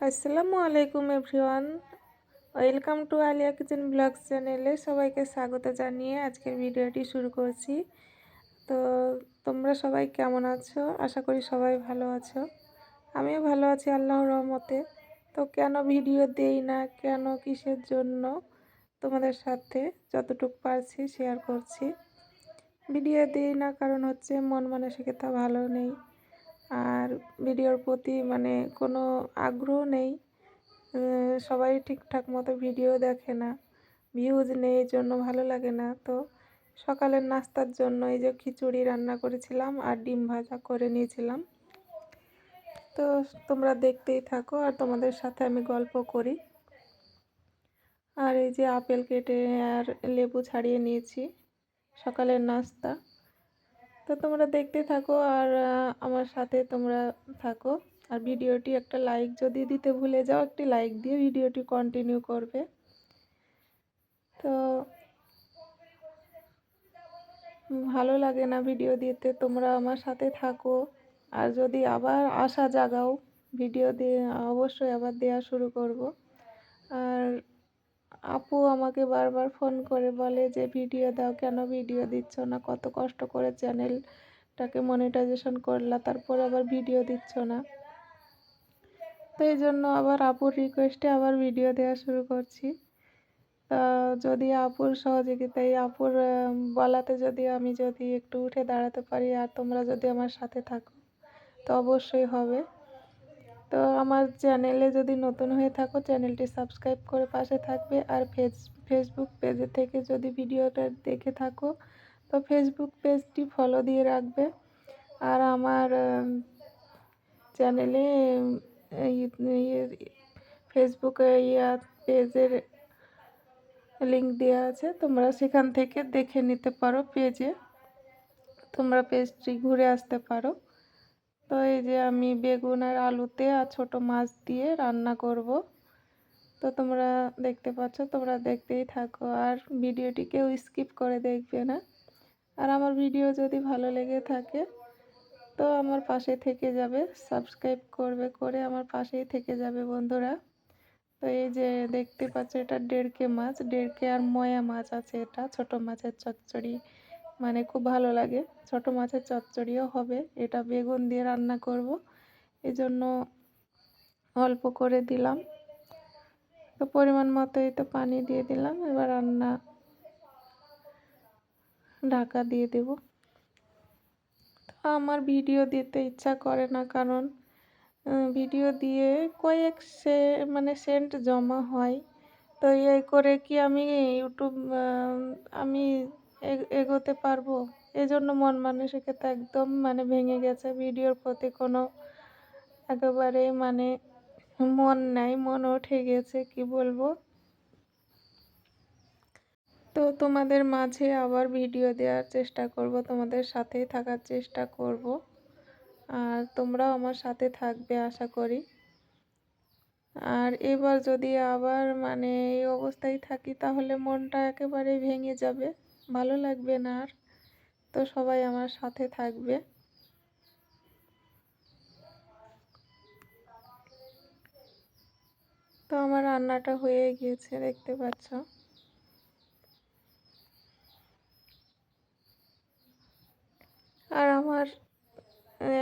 আসসালামু আলাইকুম everyone. Welcome to Aliya kitchen vlogs চ্যানেলে সবাইকে স্বাগত জানিয়ে আজকের ভিডিওটি শুরু করছি। তো তোমরা সবাই কেমন আছো? আশা করি সবাই ভালো আছো। আমিও ভালো আছি আল্লাহ রহমতে। তো কেন ভিডিও দেই না? কেন কিসের জন্য? তোমাদের সাথে যতটুকু পারছি শেয়ার করছি। ভিডিও দিই না কারণ হচ্ছে মন মানসিকতা ভালো নেই। আর ভিডিওর প্রতি মানে কোনো আগ্রহ নেই। সবাই ঠিকঠাক মতো ভিডিও দেখে না ভিউজ নেই জন্য ভালো লাগে না। তো সকালের নাস্তার জন্য এই যে খিচুড়ি রান্না করেছিলাম আর ডিম ভাজা করে নিয়েছিলাম। তো তোমরা দেখতেই থাকো আর তোমাদের সাথে আমি গল্প করি। আর এই যে আপেল কেটে আর লেবু ছাড়িয়ে নিয়েছি সকালের নাস্তা। তো তোমরা দেখতে থাকো আর আমার সাথে তোমরা থাকো। আর ভিডিওটি একটা লাইক যদি দিতে ভুলে যাও, একটি লাইক দিয়ে ভিডিওটি কন্টিনিউ করবে। তো ভালো লাগে না ভিডিও দিতে, তোমরা আমার সাথে থাকো। আর যদি আবার আশা জাগাও ভিডিও দিয়ে অবশ্যই আবার দেওয়া শুরু করব। আপু আমাকে বারবার ফোন করে বলে যে, ভিডিও দাও কেন? ভিডিও দিচ্ছ না। কত কষ্ট করে চ্যানেলটাকে মনিটাইজেশন করলা, তারপর আবার ভিডিও দিচ্ছ না। তো এই জন্য আবার আপুর রিকোয়েস্টে আবার ভিডিও দেওয়া শুরু করছি। তা যদি আপুর সহযোগিতায়, আপুর বলাতে যদি আমি যদি একটু উঠে দাঁড়াতে পারি, আর তোমরা যদি আমার সাথে থাকো, তো অবশ্যই হবে। তো আমার চ্যানেলে যদি নতুন হয়ে থাকো, চ্যানেলটি সাবস্ক্রাইব করে পাশে থাকবে। আর ফেস, ফেসবুক পেজে থেকে যদি ভিডিওটা দেখে থাকো, তো ফেসবুক পেজটি ফলো দিয়ে রাখবে। আর আমার চ্যানেলে ফেসবুকে, ইয়া, পেজের লিঙ্ক দেওয়া আছে, তোমরা সেখান থেকে দেখে নিতে পারো পেজে। তোমরা পেজটি ঘুরে আসতে পারো। তো এই যে আমি বেগুন আর আলুতে আর ছোট মাছ দিয়ে রান্না করব। তো তোমরা দেখতে পাচ্ছ, তোমরা দেখতেই থাকো। আর ভিডিওটি কেউ স্কিপ করে দেখবে না। আর আমার ভিডিও যদি ভালো লেগে থাকে, তো আমার পাশে থেকে যাবে। সাবস্ক্রাইব করবে, করে আমার পাশেই থেকে যাবে বন্ধুরা। তো এই যে দেখতে পাচ্ছ, এটা দেড়কে মাছ। দেড়কে আর ময়া মাছ আছে এটা, ছোট মাছের চচ্চড়ি। মানে খুব ভালো লাগে। ছোট মাছের চচ্চড়িও হবে। এটা বেগুন দিয়ে রান্না করব। এজন্য অল্প করে দিলাম। তো পরিমাণ মতোই তো পানি দিয়ে দিলাম। এবার রান্না ঢাকা দিয়ে দেব। আমার ভিডিও দিতে ইচ্ছা করে না, কারণ ভিডিও দিয়ে কয়েক সে মানে সেন্ট জমা হয়। তো এই করে কি আমি ইউটিউব আমি এগোতে পারব। এজন্য মন মানসিকতা একদম মানে ভেঙে গেছে। ভিডিওর প্রতি কোনো একেবারে মানে মন নাই মন উঠে গেছে, কি বলব? তো তোমাদের মাঝে আবার ভিডিও দেওয়ার চেষ্টা করব, তোমাদের সাথেই থাকার চেষ্টা করব। আর তোমরাও আমার সাথে থাকবে, আশা করি। আর এবার যদি আবার মানে এই অবস্থায় থাকি, তাহলে মনটা একেবারে ভেঙে যাবে। ভালো লাগবে না আর। তো সবাই আমার সাথে থাকবে। তো আমার রান্নাটা হয়ে গিয়েছে, দেখতে পাচ্ছ। আর আমার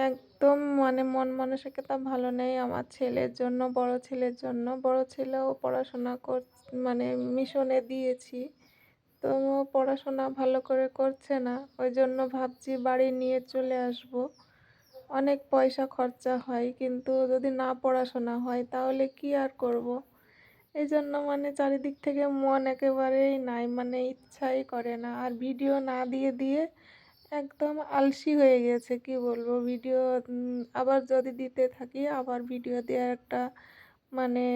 একদম মানে মন মানসিকতা ভালো নেই আমার ছেলের জন্য, বড় ছেলের জন্য। বড় ছেলেও পড়াশোনা কর মানে মিশনে দিয়েছি। তো পড়াশোনা ভালো করে করছে না ওই জন্য ভাবছি বাড়ি নিয়ে চলে আসব। অনেক পয়সা খরচা হয়, কিন্তু যদি না পড়াশোনা হয় তাহলে কি আর করব। এই জন্য মানে চারিদিক থেকে মন একেবারেই নাই মানে ইচ্ছাই করে না। আর ভিডিও না দিয়ে দিয়ে একদম আলসি হয়ে গেছে, কি বলব? ভিডিও আবার যদি দিতে থাকি, আবার ভিডিও দেওয়ার একটা মানে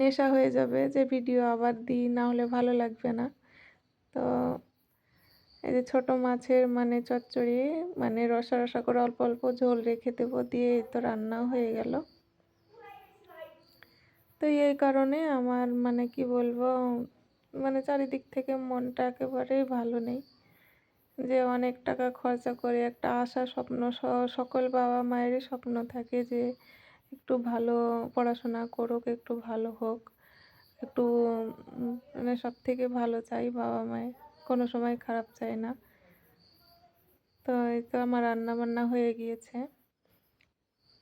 নেশা হয়ে যাবে যে ভিডিও আবার দিই, না হলে ভালো লাগবে না। তো এই যে ছোটো মাছের মানে চচ্চড়ি মানে রসা রসা করে অল্প অল্প ঝোল রেখে দেবো, দিয়ে এই তো রান্নাও হয়ে গেল। তো এই কারণে আমার মানে কি বলব মানে চারিদিক থেকে মনটা একেবারেই ভালো নেই। যে অনেক টাকা খরচা করে একটা আশা স্বপ্ন সকল বাবা মায়েরই স্বপ্ন থাকে যে একটু ভালো পড়াশোনা করুক, একটু ভালো হোক। একটু মানে সব থেকে ভালো চাই বাবা মায়ের। কোনো সময় খারাপ চাই না। তো এই তো আমার রান্না বান্না হয়ে গিয়েছে।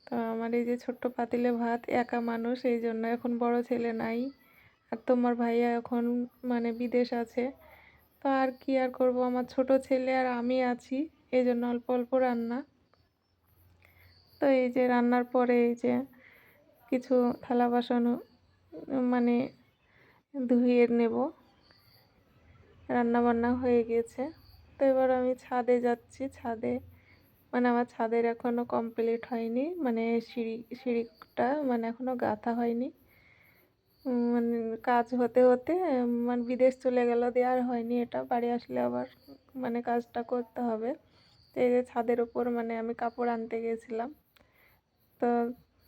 তো আমার এই যে ছোট্ট পাতিলে ভাত, একা মানুষ, এই জন্য এখন বড় ছেলে নাই। আর তোমার ভাইয়া এখন মানে বিদেশ আছে। তো আর কি আর করব? আমার ছোট ছেলে আর আমি আছি। এই জন্য অল্প অল্প রান্না। তো এই যে রান্নার পরে এই যে কিছু থালা বাসন মানে ধুয়ে নেব। রান্না বান্না হয়ে গেছে। তো এবার আমি ছাদে যাচ্ছি। ছাদে মানে আমার ছাদের এখনও কমপ্লিট হয়নি। মানে সিঁড়ি, সিঁড়িটা মানে এখনও গাঁথা হয়নি। মানে কাজ হতে হতে মানে বিদেশ চলে গেল দিয়ে আর হয়নি এটা। বাড়ি আসলে আবার মানে কাজটা করতে হবে। তো এই যে ছাদের ওপর মানে আমি কাপড় আনতে গেছিলাম। তো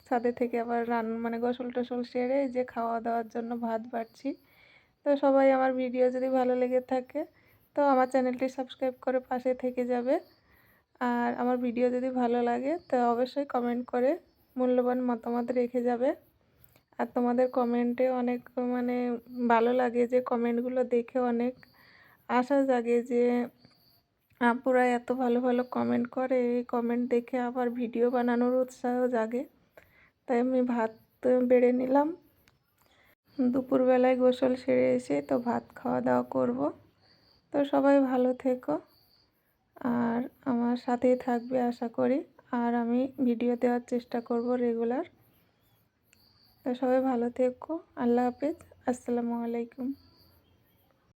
ছাদে থেকে আবার রান মানে গোসল টোসল সেরে যে খাওয়া দাওয়ার জন্য ভাত বাড়ছি। তো সবাই আমার ভিডিও যদি ভালো লেগে থাকে, তো আমার চ্যানেলটি সাবস্ক্রাইব করে পাশে থেকে যাবে। আর আমার ভিডিও যদি ভালো লাগে, তো অবশ্যই কমেন্ট করে মূল্যবান মতামত রেখে যাবে। আর তোমাদের কমেন্টে অনেক মানে ভালো লাগে যে কমেন্টগুলো দেখে অনেক আশা জাগে যে আপুরা এত ভালো ভালো কমেন্ট করে, এই কমেন্ট দেখে আবার ভিডিও বানানোর উৎসাহ জাগে। তাই আমি ভাত বেড়ে নিলাম। দুপুরবেলায় গোসল সেরে এসে তো ভাত খাওয়া দাওয়া করব। তো সবাই ভালো থেকো। আর আমার সাথেই থাকবে আশা করি। আর আমি ভিডিও দেওয়ার চেষ্টা করব রেগুলার তো সবাই ভালো থেকো। আল্লাহ হাফেজ। আসসালামু আলাইকুম।